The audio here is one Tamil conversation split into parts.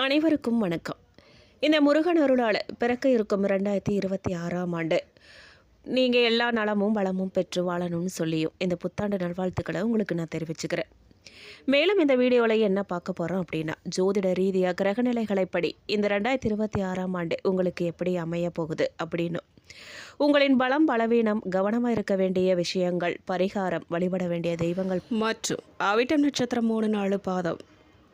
அனைவருக்கும் வணக்கம். இந்த முருகன் அருளால் பிறக்க இருக்கும் ரெண்டாயிரத்தி இருபத்தி ஆறாம் ஆண்டு நீங்கள் எல்லா நலமும் வளமும் பெற்று வாழணும்னு சொல்லியும் இந்த புத்தாண்டு நல்வாழ்த்துக்களை உங்களுக்கு நான் தெரிவிச்சுக்கிறேன். மேலும் இந்த வீடியோவில் என்ன பார்க்க போகிறோம் அப்படின்னா ஜோதிட ரீதியாக கிரகநிலைகளைப்படி இந்த ரெண்டாயிரத்தி இருபத்தி ஆறாம் ஆண்டு உங்களுக்கு எப்படி அமைய போகுது அப்படின்னு. உங்களின் பலம் பலவீனம் கவனமாக இருக்க வேண்டிய விஷயங்கள் பரிகாரம் வழிபட வேண்டிய தெய்வங்கள். மற்றும் அவிட்டம் நட்சத்திரம் மூணு நாலு பாதம்.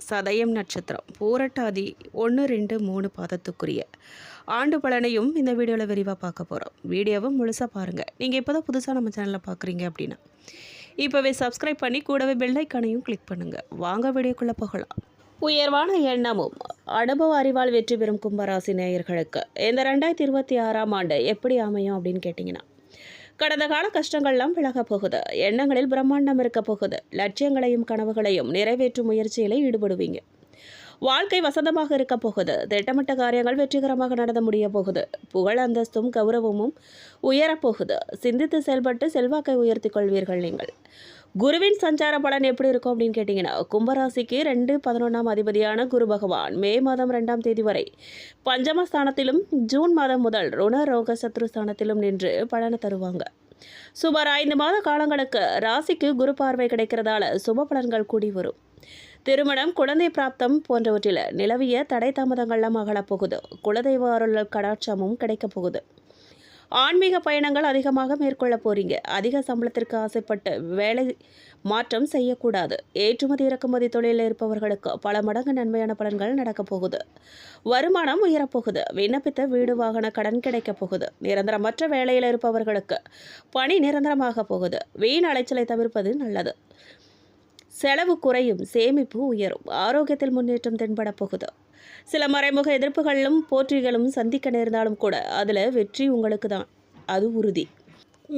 சதயம் நட்சத்திரம். பூரட்டாதி ஒன்று ரெண்டு மூணு பாதத்துக்குரிய. ஆண்டு பலனையும் இந்த வீடியோவில் விரிவாக பார்க்க போகிறோம் வீடியோவை முழுசாக பாருங்கள் நீங்கள் இப்போ தான் புதுசாக நம்ம சேனலில் பார்க்குறீங்க அப்படின்னா இப்போவே சப்ஸ்கிரைப் பண்ணி கூடவே பெல்லைக்கானையும் கிளிக் பண்ணுங்கள் வாங்க வீடியோக்குள்ளே போகலாம். உயர்வான எண்ணமும் அனுபவ அறிவால் வெற்றி பெறும் கும்பராசி நேயர்களுக்கு இந்த ரெண்டாயிரத்தி இருபத்தி ஆறாம் ஆண்டு எப்படி அமையும் அப்படின்னு கேட்டிங்கன்னா கடந்த கால கஷ்டங்கள்லாம் விலகப் போகுது. எண்ணங்களில் பிரம்மாண்டம் இருக்க போகுது. லட்சியங்களையும் கனவுகளையும் நிறைவேற்றும் முயற்சியில் ஈடுபடுவீங்க. வாழ்க்கை வசந்தமாக இருக்க போகுது. திட்டமிட்ட காரியங்கள் வெற்றிகரமாக நடந்த முடிய போகுது. புகழ் அந்தஸ்தும் கௌரவமும் உயரப்போகுது சிந்தித்து செயல்பட்டு செல்வாக்கை உயர்த்தி கொள்வீர்கள் நீங்கள். குருவின் சஞ்சார பலன் எப்படி இருக்கும் அப்படின்னு கேட்டிங்கன்னா கும்பராசிக்கு ரெண்டு பதினொன்றாம் அதிபதியான குரு பகவான் மே மாதம் ரெண்டாம் தேதி வரை பஞ்சமஸ்தானத்திலும் ஜூன் மாதம் முதல் ருண ரோக சத்ருஸ்தானத்திலும் நின்று பலனை தருவாங்க. சுமார் ஐந்து மாத காலங்களுக்கு ராசிக்கு குரு பார்வை கிடைக்கிறதால சுப பலன்கள் கூடி வரும். திருமணம் குழந்தை பிராப்தம் போன்றவற்றில் நிலவிய தடை தாமதங்கள்லாம் அகலப் போகுது. குலதெய்வ அருள் கடாட்சமும் கிடைக்கப் போகுது. ஆன்மீக பயணங்கள் அதிகமாக மேற்கொள்ள போறீங்க. அதிக சம்பளத்திற்கு ஆசைப்பட்டு வேலை மாற்றம் செய்யக்கூடாது. ஏற்றுமதி இறக்குமதி தொழிலில் இருப்பவர்களுக்கு பல மடங்கு நன்மையான பலன்கள் நடக்கப் போகுது. வருமானம் உயரப்போகுது. விண்ணப்பித்த வீடு வாகன கடன் கிடைக்கப் போகுது. நிரந்தரமற்ற வேலையில் இருப்பவர்களுக்கு பணி நிரந்தரமாக போகுது. வீண் அலைச்சலை தவிர்ப்பது நல்லது. செலவு குறையும். சேமிப்பு உயரும். ஆரோக்கியத்தில் முன்னேற்றம் தென்படப் போகுது. சில மறைமுக எதிர்ப்புகளிலும் போற்றிகளும் சந்திக்க நேர்ந்தாலும் கூட அதில் வெற்றி உங்களுக்கு தான் அது உறுதி.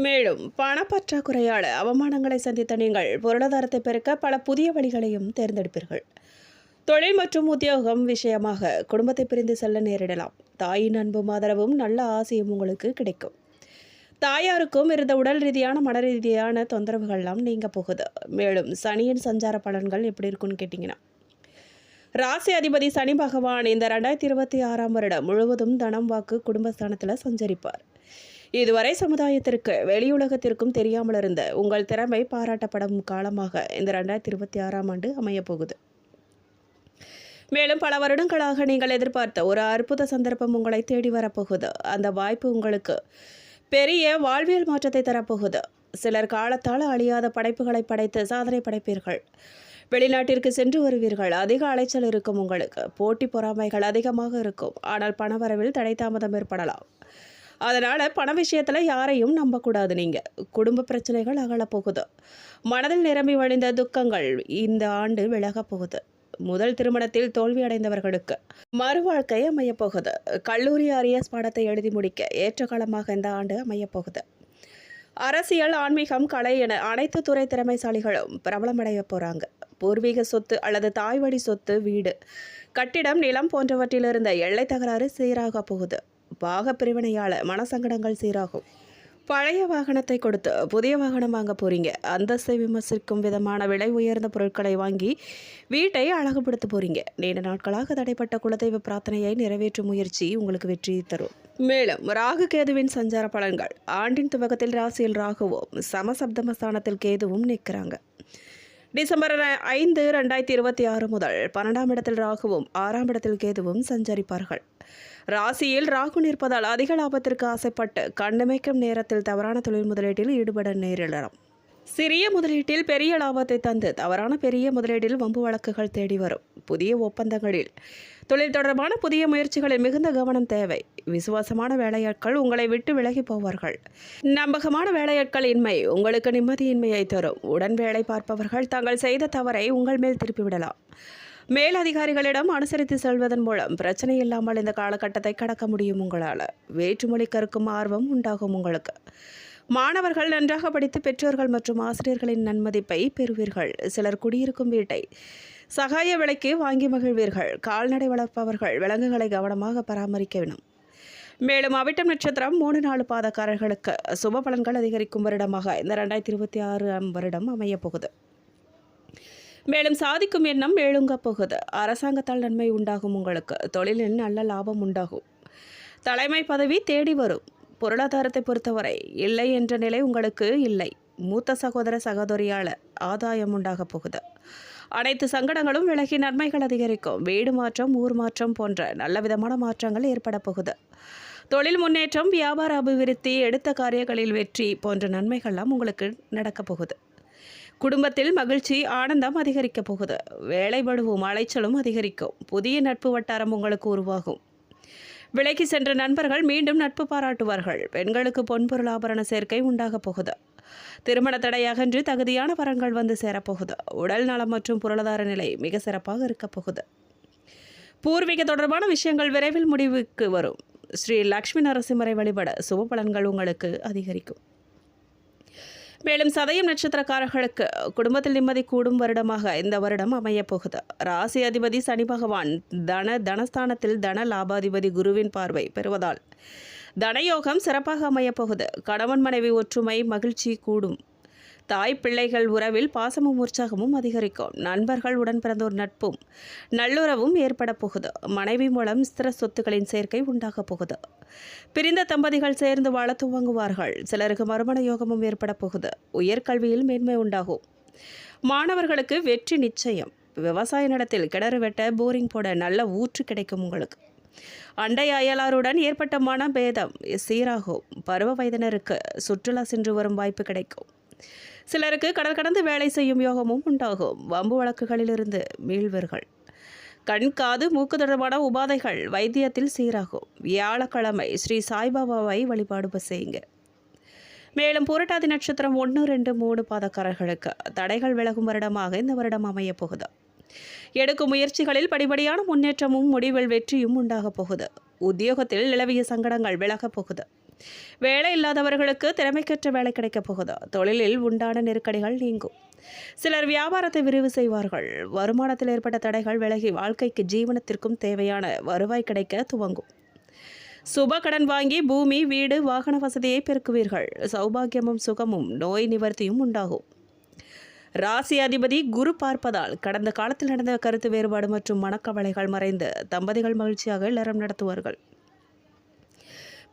மேலும் பணப்பற்றாக்குறையால் அவமானங்களை சந்தித்த நீங்கள் பொருளாதாரத்தை பெருக்க பல புதிய வழிகளையும் தேர்ந்தெடுப்பீர்கள். தொழில் மற்றும் உத்தியோகம் விஷயமாக குடும்பத்தை பிரிந்து செல்ல நேரிடலாம். தாயின் அன்பும் ஆதரவும் நல்ல ஆசையும் உங்களுக்கு கிடைக்கும். தாயாருக்கும் இருந்த உடல் ரீதியான மன ரீதியான தொந்தரவுகள்லாம் நீங்க போகுது. மேலும் சனியின் சஞ்சார பலன்கள் எப்படி இருக்குன்னு கேட்டிங்கன்னா ராசி அதிபதி சனி பகவான் இந்த ரெண்டாயிரத்தி இருபத்தி ஆறாம் வருடம் முழுவதும் தனம் வாக்கு குடும்பஸ்தானத்தில் சஞ்சரிப்பார். இதுவரை சமுதாயத்திற்கு வெளியுலகத்திற்கும் தெரியாமல் இருந்த உங்கள் திறமை பாராட்டப்படும் காலமாக இந்த ரெண்டாயிரத்தி இருபத்தி ஆறாம் ஆண்டு அமையப்போகுது மேலும் பல வருடங்களாக நீங்கள் எதிர்பார்த்த ஒரு அற்புத சந்தர்ப்பம் உங்களை தேடி வரப்போகுது அந்த வாய்ப்பு உங்களுக்கு பெரிய வாழ்வியல் மாற்றத்தை தரப்போகுது சிலர் காலத்தால் அழியாத படைப்புகளை படைத்து சாதனை படைப்பீர்கள். வெளிநாட்டிற்கு சென்று வருவீர்கள். அதிக அலைச்சல் இருக்கும் உங்களுக்கு. போட்டி பொறாமைகள் அதிகமாக இருக்கும். ஆனால் பணவரவில் தடை தாமதம் ஏற்படலாம். அதனால் பண விஷயத்தில் யாரையும் நம்பக்கூடாது நீங்கள் குடும்ப பிரச்சனைகள் அகலப் போகுது. மனதில் நிரம்பி வழிந்த துக்கங்கள் இந்த ஆண்டு விலகப் போகுது. முதல் திருமணத்தில் தோல்வி அடைந்தவர்களுக்கு மறுவாழ்க்கை அமையப்போகுது கல்லூரி அரியஸ் பாடத்தை எழுதி முடிக்க ஏற்ற காலமாக இந்த ஆண்டு அமையப்போகுது அரசியல் ஆன்மீகம் கலை என அனைத்து துறை திறமைசாலிகளும் பிரபலமடைய போகிறாங்க பூர்வீக சொத்து அல்லது தாய்வழி சொத்து வீடு கட்டிடம் நிலம் போன்றவற்றில் இருந்த எல்லை தகராறு சீராக போகுது. பாக பிரிவினையால் மனசங்கடங்கள் சீராகும். பழைய வாகனத்தை கொடுத்து புதிய வாகனம் வாங்க போகிறீங்க அந்தஸ்தை விமர்சிக்கும் விதமான விலை உயர்ந்த பொருட்களை வாங்கி வீட்டை அழகுபடுத்த போகிறீங்க நீண்ட நாட்களாக தடைப்பட்ட குலதெய்வ பிரார்த்தனையை நிறைவேற்றும் முயற்சி உங்களுக்கு வெற்றி தரும். மேலும் ராகு கேதுவின் சஞ்சார பலன்கள். ஆண்டின் துவக்கத்தில் ராசியில் ராகுவும் சமசப்தமஸ்தானத்தில் கேதுவும் நிற்கிறாங்க. டிசம்பர் ஐந்து ரெண்டாயிரத்தி இருபத்தி ஆறு முதல் பன்னெண்டாம் இடத்தில் ராகுவும் ஆறாம் இடத்தில் கேதுவும் சஞ்சரிப்பார்கள். ராசியில் ராகு நிற்பதால் அதிக லாபத்திற்கு ஆசைப்பட்டு கண்ணுமைக்கும் நேரத்தில் தவறான தொழில் முதலீட்டில் ஈடுபட நேரிடலாம். சிறிய முதலீட்டில் பெரிய லாபத்தை தந்து தவறான பெரிய முதலீட்டில் வம்பு வழக்குகள் தேடி வரும். புதிய ஒப்பந்தங்களில் தொழில் தொடர்பான புதிய முயற்சிகளில் மிகுந்த கவனம் தேவை. விசுவாசமான வேலையாட்கள் உங்களை விட்டு விலகி போவார்கள். நம்பகமான வேலையாட்கள் இன்மை உங்களுக்கு நிம்மதியின்மையை தரும். உடன் வேலை பார்ப்பவர்கள் தாங்கள் செய்த தவறை உங்கள் மேல் திருப்பிவிடலாம். மேலதிகாரிகளிடம் அனுசரித்து செல்வதன் மூலம் பிரச்சனை இல்லாமல் இந்த காலகட்டத்தை கடக்க முடியும் உங்களால். வேற்றுமொழி கற்கும் ஆர்வம் உண்டாகும் உங்களுக்கு. மாணவர்கள் நன்றாக படித்து பெற்றோர்கள் மற்றும் ஆசிரியர்களின் நன்மதிப்பை பெறுவீர்கள். சிலர் குடியிருக்கும் வீட்டை சகாய விலைக்கு வாங்கி மகிழ்வீர்கள். கால்நடை வளர்ப்பவர்கள் விலங்குகளை கவனமாக பராமரிக்க வேணும் மேலும் அவிட்டம் நட்சத்திரம் மூணு நாலு பாதக்காரர்களுக்கு சுப பலன்கள் அதிகரிக்கும் வருடமாக இந்த ரெண்டாயிரத்தி இருபத்தி ஆறாம் வருடம் அமையப் போகுது மேலும் சாதிக்கும் எண்ணம் எழுங்க போகுது. அரசாங்கத்தால் நன்மை உண்டாகும் உங்களுக்கு. தொழிலில் நல்ல லாபம் உண்டாகும். தலைமை பதவி தேடி வரும். பொருளாதாரத்தை பொறுத்தவரை இல்லை என்ற நிலை உங்களுக்கு இல்லை. மூத்த சகோதர சகோதரியால் ஆதாயம் உண்டாக போகுது. அனைத்து சங்கடங்களும் விலகி நன்மைகள் அதிகரிக்கும். வீடு மாற்றம் ஊர் மாற்றம் போன்ற நல்ல விதமான மாற்றங்கள் ஏற்பட போகுது. தொழில் முன்னேற்றம் வியாபார அபிவிருத்தி எடுத்த காரியங்களில் வெற்றி போன்ற நன்மைகள்லாம் உங்களுக்கு நடக்கப் போகுது. குடும்பத்தில் மகிழ்ச்சி ஆனந்தம் அதிகரிக்க போகுது. வேலைப்படுவும் அலைச்சலும் அதிகரிக்கும். புதிய நட்பு வட்டாரம் உங்களுக்கு உருவாகும். விலைக்கு சென்ற நண்பர்கள் மீண்டும் நட்பு பாராட்டுவார்கள். பெண்களுக்கு பொன்பொருள் ஆபரண சேர்க்கை உண்டாகப் போகுது. திருமண தடை அகன்று தகுதியான வரங்கள் வந்து சேரப்போகுது உடல் நலம் மற்றும் பொருளாதார நிலை மிக சிறப்பாக இருக்கப் போகுது. பூர்வீக தொடர்பான விஷயங்கள் விரைவில் முடிவுக்கு வரும். ஸ்ரீ லக்ஷ்மி நரசிம்மரை வழிபட சுப பலன்கள் உங்களுக்கு அதிகரிக்கும். மேலும் சதயம் நட்சத்திரக்காரர்களுக்கு குடும்பத்தில் நிம்மதி கூடும் வருடமாக இந்த வருடம் அமையப்போகுது ராசி அதிபதி சனி பகவான் தன தனஸ்தானத்தில் தன லாபாதிபதி குருவின் பார்வை பெறுவதால் தனயோகம் சிறப்பாக அமையப்போகுது கணவன் மனைவி ஒற்றுமை மகிழ்ச்சி கூடும். தாய் பிள்ளைகள் உறவில் பாசமும் உற்சாகமும் அதிகரிக்கும். நண்பர்கள் உடன் பிறந்தோர் நட்பும் நல்லுறவும் ஏற்பட போகுது. மனைவி மூலம் ஸ்திர சொத்துக்களின் சேர்க்கை உண்டாக போகுது. பிரிந்த தம்பதிகள் சேர்ந்து வாழ துவங்குவார்கள். சிலருக்கு மறுமண யோகமும் ஏற்பட போகுது. உயர்கல்வியில் மேன்மை உண்டாகும். மாணவர்களுக்கு வெற்றி நிச்சயம். விவசாய நிலத்தில் கிணறு வெட்ட போரிங் போட நல்ல ஊற்று கிடைக்கும் உங்களுக்கு. அண்டை அயலாருடன் ஏற்பட்ட மனபேதம் சீராகும். பருவ வயதினருக்கு சுற்றுலா சென்று வரும் வாய்ப்பு கிடைக்கும். சிலருக்கு கடல் கடந்து வேலை செய்யும் யோகமும் உண்டாகும். வம்பு வழக்குகளிலிருந்து மீள்வர்கள். கண் காது மூக்கு தொடர்பான உபாதைகள் வைத்தியத்தில் சீராகும். வியாழக்கிழமை ஸ்ரீ சாய்பாபாவை வழிபாடு செய்யுங்க மேலும் புரட்டாதி நட்சத்திரம் ஒன்று ரெண்டு மூணு பாதக்காரர்களுக்கு தடைகள் விலகும் வருடமாக இந்த வருடம் அமையப் போகுது. எடுக்கும் முயற்சிகளில் படிப்படியான முன்னேற்றமும் முடிவில் வெற்றியும் உண்டாகப் போகுது. உத்தியோகத்தில் நிலவிய சங்கடங்கள் விலகப் போகுது. வேலை இல்லாதவர்களுக்கு திறமைக்கற்ற வேலை கிடைக்கப் போகுது. தொழிலில் உண்டான நெருக்கடிகள் நீங்கும். சிலர் வியாபாரத்தை விரிவு செய்வார்கள். வருமானத்தில் ஏற்பட்ட தடைகள் விலகி வாழ்க்கைக்கு ஜீவனத்திற்கும் தேவையான வருவாய் கிடைக்க துவங்கும். சுப கடன் வாங்கி பூமி வீடு வாகன வசதியை பெருக்குவீர்கள். சௌபாகியமும் சுகமும் நோய் நிவர்த்தியும் உண்டாகும். ராசி அதிபதி குரு பார்ப்பதால் கடந்த காலத்தில் நடந்த கருத்து வேறுபாடு மற்றும் மனக்கவலைகள் மறைந்து தம்பதிகள் மகிழ்ச்சியாக இல்லறம் நடத்துவார்கள்.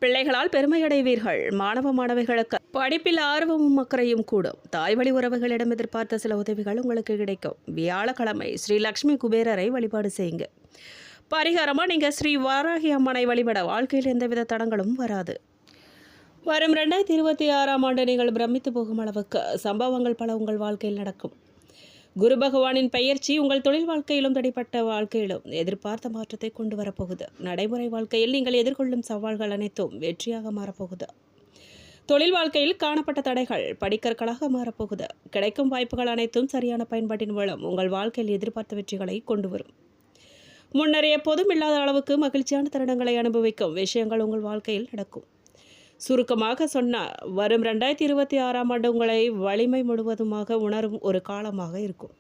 பிள்ளைகளால் பெருமையடைவீர்கள். மாணவ மாணவிகளுக்கு படிப்பில் ஆர்வமும் அக்கறையும் கூடும். தாய் வழி உறவுகளிடம் எதிர்பார்த்த சில உதவிகள் உங்களுக்கு கிடைக்கும். வியாழக்கிழமை ஸ்ரீ லக்ஷ்மி குபேரரை வழிபாடு செய்யுங்க. பரிகாரமாக நீங்கள் ஸ்ரீ வாராகி அம்மனை வழிபட வாழ்க்கையில் எந்தவித தடங்களும் வராது. வரும் ரெண்டாயிரத்தி இருபத்தி ஆறாம் ஆண்டு நீங்கள் பிரமித்து போகும் அளவுக்கு சம்பவங்கள் பல உங்கள் வாழ்க்கையில் நடக்கும். குரு பகவானின் பெயர்ச்சி உங்கள் தொழில் வாழ்க்கையிலும் தடைப்பட்ட வாழ்க்கையிலும் எதிர்பார்த்த மாற்றத்தை கொண்டு வரப்போகுது. நடைமுறை வாழ்க்கையில் நீங்கள் எதிர்கொள்ளும் சவால்கள் அனைத்தும் வெற்றியாக மாறப்போகுது. தொழில் வாழ்க்கையில் காணப்பட்ட தடைகள் படிக்கற்களாக மாறப்போகுது. கிடைக்கும் வாய்ப்புகள் அனைத்தும் சரியான பயன்பாட்டின் மூலம் உங்கள் வாழ்க்கையில் எதிர்பார்த்த வெற்றிகளை கொண்டு வரும். முன்னர் எப்போதும் இல்லாத அளவுக்கு மகிழ்ச்சியான தருணங்களை அனுபவிக்கும் விஷயங்கள் உங்கள் வாழ்க்கையில் நடக்கும். சுருக்கமாக சொன்னால் வரும் ரெண்டாயிரத்தி இருபத்தி ஆறாம் ஆண்டு உங்களை வலிமை முழுவதுமாக உணரும் ஒரு காலமாக இருக்கும்.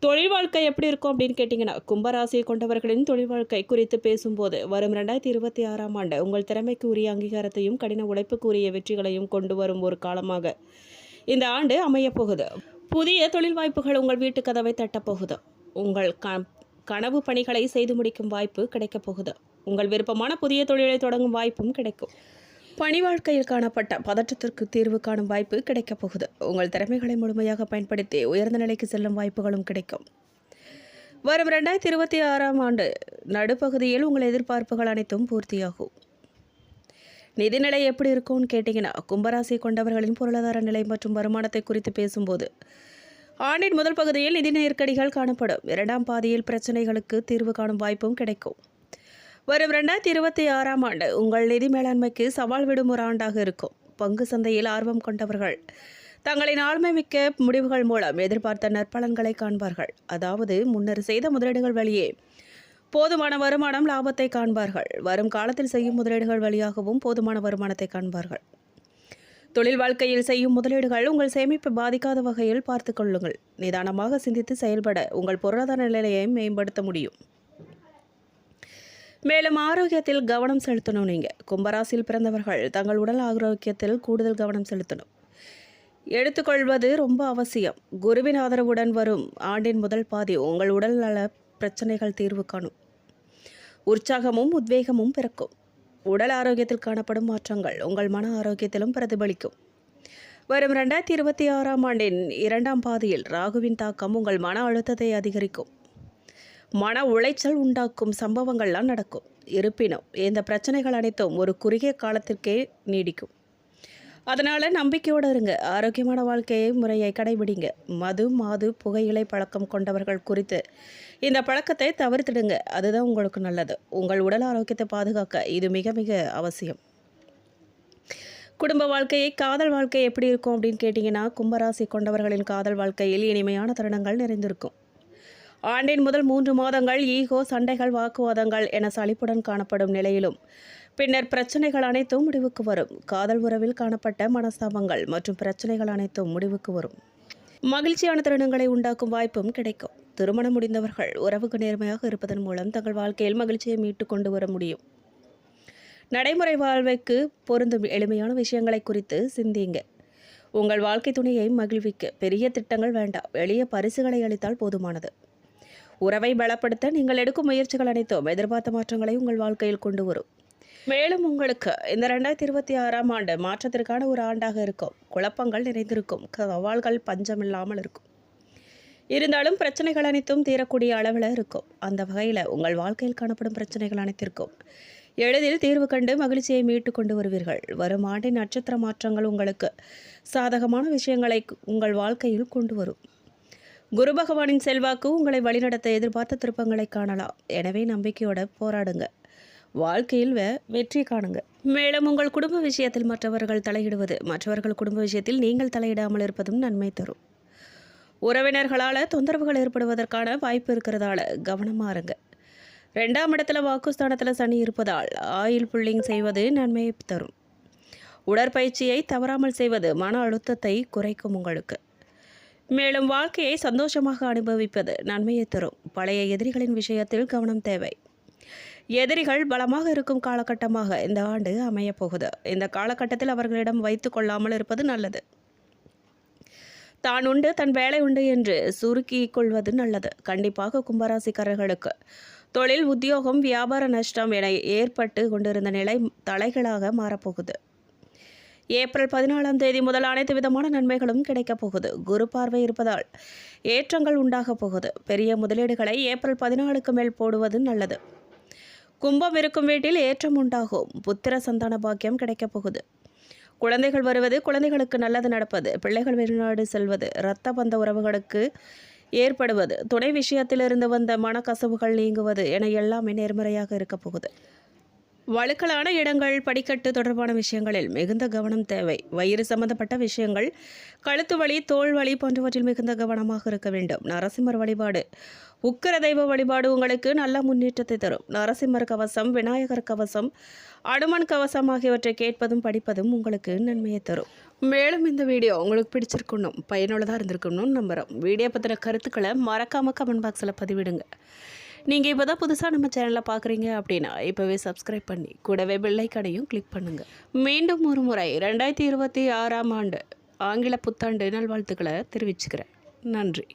தொழில் வாழ்க்கை எப்படி இருக்கும் அப்படின்னு கேட்டிங்கன்னா கும்பராசியை கொண்டவர்களின் தொழில் வாழ்க்கை குறித்து பேசும்போது வரும் ரெண்டாயிரத்தி இருபத்தி ஆறாம் ஆண்டு உங்கள் திறமைக்கு உரிய அங்கீகாரத்தையும் கடின உழைப்புக்கு உரிய வெற்றிகளையும் கொண்டு வரும் ஒரு காலமாக இந்த ஆண்டு அமையப் போகுது. புதிய தொழில் வாய்ப்புகள் உங்கள் வீட்டு கதவை தட்டப்போகுது உங்கள் க கனவு பணிகளை செய்து முடிக்கும் வாய்ப்பு கிடைக்கப் போகுது. உங்கள் விருப்பமான புதிய தொழிலை தொடங்கும் வாய்ப்பும் கிடைக்கும். பணி வாழ்க்கையில் காணப்பட்ட பதற்றத்திற்கு தீர்வு காணும் வாய்ப்பு கிடைக்கப் போகுது. உங்கள் திறமைகளை முழுமையாக பயன்படுத்தி உயர்ந்த நிலைக்கு செல்லும் வாய்ப்புகளும் கிடைக்கும். வரும் ரெண்டாயிரத்தி இருபத்தி ஆறாம் ஆண்டு நடுப்பகுதியில் உங்கள் எதிர்பார்ப்புகள் அனைத்தும் பூர்த்தியாகும். நிதிநிலை எப்படி இருக்கும்னு கேட்டிங்கன்னா கும்பராசி கொண்டவர்களின் பொருளாதார நிலை மற்றும் வருமானத்தை குறித்து பேசும்போது ஆண்டின் முதல் பகுதியில் நிதி நெருக்கடிகள் காணப்படும். இரண்டாம் பாதியில் பிரச்சனைகளுக்கு தீர்வு காணும் வாய்ப்பும் கிடைக்கும். வரும் ரெண்டாயிரத்தி இருபத்தி ஆறாம் ஆண்டு உங்கள் நிதி மேலாண்மைக்கு சவால் விடும் ஒரு ஆண்டாக இருக்கும். பங்கு சந்தையில் ஆர்வம் கொண்டவர்கள் தங்களின் ஆழ்மை மிக்க முடிவுகள் மூலம் எதிர்பார்த்த நற்பலன்களை காண்பார்கள். அதாவது முன்னர் செய்த முதலீடுகள் வழியே போதுமான வருமானம் லாபத்தை காண்பார்கள். வரும் காலத்தில் செய்யும் முதலீடுகள் வழியாகவும் போதுமான வருமானத்தை காண்பார்கள். தொழில் வாழ்க்கையில் செய்யும் முதலீடுகள் உங்கள் சேமிப்பை பாதிக்காத வகையில் பார்த்து கொள்ளுங்கள். நிதானமாக சிந்தித்து செயல்பட உங்கள் பொருளாதார நிலையை மேம்படுத்த முடியும். மேலும் ஆரோக்கியத்தில் கவனம் செலுத்தணும் நீங்கள் கும்பராசியில் பிறந்தவர்கள் தங்கள் உடல் ஆரோக்கியத்தில் கூடுதல் கவனம் செலுத்தணும். எடுத்துக்கொள்வது ரொம்ப அவசியம். குருவின் ஆதரவுடன் வரும் ஆண்டின் முதல் பாதி உங்கள் உடல் நல பிரச்சனைகள் தீர்வு காணும். உற்சாகமும் உத்வேகமும் பிறக்கும். உடல் ஆரோக்கியத்தில் காணப்படும் மாற்றங்கள் உங்கள் மன ஆரோக்கியத்திலும் பிரதிபலிக்கும். வரும் ரெண்டாயிரத்தி இருபத்தி ஆறாம் ஆண்டின் இரண்டாம் பாதியில் ராகுவின் தாக்கம் உங்கள் மன அழுத்தத்தை அதிகரிக்கும். மன உளைச்சல் உண்டாக்கும் சம்பவங்கள்லாம் நடக்கும். இருப்பினும் இந்த பிரச்சனைகள் அனைத்தும் ஒரு குறுகிய காலத்திற்கே நீடிக்கும். அதனால் நம்பிக்கையோடு இருங்க. ஆரோக்கியமான வாழ்க்கையை முறையை கடைபிடிங்க. மது மாது புகையிலை பழக்கம் கொண்டவர்கள் குறித்து இந்த பழக்கத்தை தவிர்த்திடுங்க. அதுதான் உங்களுக்கு நல்லது. உங்கள் உடல் ஆரோக்கியத்தை பாதுகாக்க இது மிக மிக அவசியம். குடும்ப வாழ்க்கையை காதல் வாழ்க்கை எப்படி இருக்கும் அப்படின்னு கேட்டிங்கன்னா கும்பராசி கொண்டவர்களின் காதல் வாழ்க்கையில் இனிமையான தருணங்கள் நிறைந்திருக்கும். ஆண்டின் முதல் மூன்று மாதங்கள் ஈகோ சண்டைகள் வாக்குவாதங்கள் என சலிப்புடன் காணப்படும் நிலையிலும். பின்னர் பிரச்சனைகள் அனைத்தும் முடிவுக்கு வரும். காதல் உறவில் காணப்பட்ட மனஸ்தாபங்கள் மற்றும் பிரச்சனைகள் அனைத்தும் முடிவுக்கு வரும். மகிழ்ச்சியான தருணங்களை உண்டாக்கும் வாய்ப்பும் கிடைக்கும். திருமணம் முடிந்தவர்கள் உறவுக்கு நேர்மையாக இருப்பதன் மூலம் தங்கள் வாழ்க்கையில் மகிழ்ச்சியை மீட்டு கொண்டு வர முடியும். நடைமுறை வாழ்வைக்கு பொருந்தும் எளிமையான விஷயங்களை குறித்து சிந்திங்க உங்கள் வாழ்க்கை துணையை மகிழ்விக்க பெரிய திட்டங்கள் வேண்டாம். எளிய பரிசுகளை அளித்தால் போதுமானது. உறவை பலப்படுத்த நீங்கள் எடுக்கும் முயற்சிகள் அனைத்தும் எதிர்பார்த்த மாற்றங்களை உங்கள் வாழ்க்கையில் கொண்டு வரும். மேலும் உங்களுக்கு இந்த ரெண்டாயிரத்தி இருபத்தி ஆறாம் ஆண்டு மாற்றத்திற்கான ஒரு ஆண்டாக இருக்கும். குழப்பங்கள் நிறைந்திருக்கும். சவால்கள் பஞ்சம் இல்லாமல் இருக்கும். இருந்தாலும் பிரச்சனைகள் அனைத்தும் தீரக்கூடிய அளவில் இருக்கும். அந்த வகையில் உங்கள் வாழ்க்கையில் காணப்படும் பிரச்சனைகள் அனைத்திற்கும் எளிதில் தீர்வு கண்டு மகிழ்ச்சியை மீட்டு கொண்டு வருவீர்கள். வரும் ஆண்டின் நட்சத்திர மாற்றங்கள் உங்களுக்கு சாதகமான விஷயங்களை உங்கள் வாழ்க்கையில் கொண்டு வரும். குரு பகவானின் செல்வாக்கு உங்களை வழிநடத்த எதிர்பார்த்த திருப்பங்களை காணலாம். எனவே நம்பிக்கையோட போராடுங்க. வாழ்க்கையில் வெற்றி காணுங்க. மேலும் உங்கள் குடும்ப விஷயத்தில் மற்றவர்கள் தலையிடுவது மற்றவர்கள் குடும்ப விஷயத்தில் நீங்கள் தலையிடாமல் இருப்பதும் நன்மை தரும். உறவினர்களால் தொந்தரவுகள் ஏற்படுவதற்கான வாய்ப்பு இருக்கிறதால கவனமாக இருங்க ரெண்டாம் இடத்துல வாக்குஸ்தானத்தில் சனி இருப்பதால் ஆயில் புல்லிங் செய்வது நன்மையை தரும். உடற்பயிற்சியை தவறாமல் செய்வது மன அழுத்தத்தை குறைக்கும் உங்களுக்கு. மேலும் வாழ்க்கையை சந்தோஷமாக அனுபவிப்பது நன்மையை தரும். பழைய எதிரிகளின் விஷயத்தில் கவனம் தேவை. எதிரிகள் பலமாக இருக்கும் காலகட்டமாக இந்த ஆண்டு அமையப்போகுது இந்த காலகட்டத்தில் அவர்களிடம் வைத்து கொள்ளாமல் இருப்பது நல்லது. தான் உண்டு தன் வேலை உண்டு என்று சுருக்கி கொள்வது நல்லது. கண்டிப்பாக கும்பராசிக்காரர்களுக்கு தொழில் உத்தியோகம் வியாபார நஷ்டம் என ஏற்பட்டு கொண்டிருந்த நிலை தலைகளாக மாறப்போகுது ஏப்ரல் பதினாலாம் தேதி முதல் அனைத்து விதமான நன்மைகளும் கிடைக்கப் போகுது. குரு பார்வை இருப்பதால் ஏற்றங்கள் உண்டாகப் போகுது. பெரிய முதலீடுகளை ஏப்ரல் பதினாலுக்கு மேல் போடுவது நல்லது. கும்பம் இருக்கும் வீட்டில் ஏற்றம் உண்டாகும். புத்திர சந்தான பாக்கியம் கிடைக்கப் போகுது. குழந்தைகள் வருவது குழந்தைகளுக்கு நல்லது நடப்பது. பிள்ளைகள் வெளிநாடு செல்வது. இரத்த பந்த உறவுகளுக்கு ஏற்படுவது. துணை விஷயத்திலிருந்து வந்த மனக்கசவுகள் நீங்குவது என எல்லாமே நேர்மறையாக இருக்கப் போகுது. வழுக்கலான இடங்கள் படிக்கட்டு தொடர்பான விஷயங்களில் மிகுந்த கவனம் தேவை. வயிறு சம்பந்தப்பட்ட விஷயங்கள் கழுத்து வலி தோல் வலி போன்றவற்றில் மிகுந்த கவனமாக இருக்க வேண்டும். நரசிம்மர் வழிபாடு. உக்கர தெய்வ வழிபாடு உங்களுக்கு நல்ல முன்னேற்றத்தை தரும். நரசிம்மர் கவசம் விநாயகர் கவசம் அனுமன் கவசம் ஆகியவற்றை கேட்பதும் படிப்பதும் உங்களுக்கு நன்மையை தரும். மேலும் இந்த வீடியோ உங்களுக்கு பிடிச்சிருக்கணும் பயனுள்ளதாக இருந்திருக்கணும்னு நம்புகிறோம் வீடியோ பற்றின கருத்துக்களை மறக்காமல் கமெண்ட் பாக்ஸில் பதிவிடுங்க. நீங்கள் இப்போ தான் புதுசாக நம்ம சேனலில் பார்க்குறீங்க அப்படின்னா இப்போவே சப்ஸ்கிரைப் பண்ணி கூடவே பெல்லைக்கனையும் கிளிக் பண்ணுங்கள் மீண்டும் ஒரு முறை ரெண்டாயிரத்தி இருபத்தி ஆறாம் ஆண்டு ஆங்கில புத்தாண்டு நல்வாழ்த்துக்களை தெரிவிச்சுக்கிறேன். நன்றி.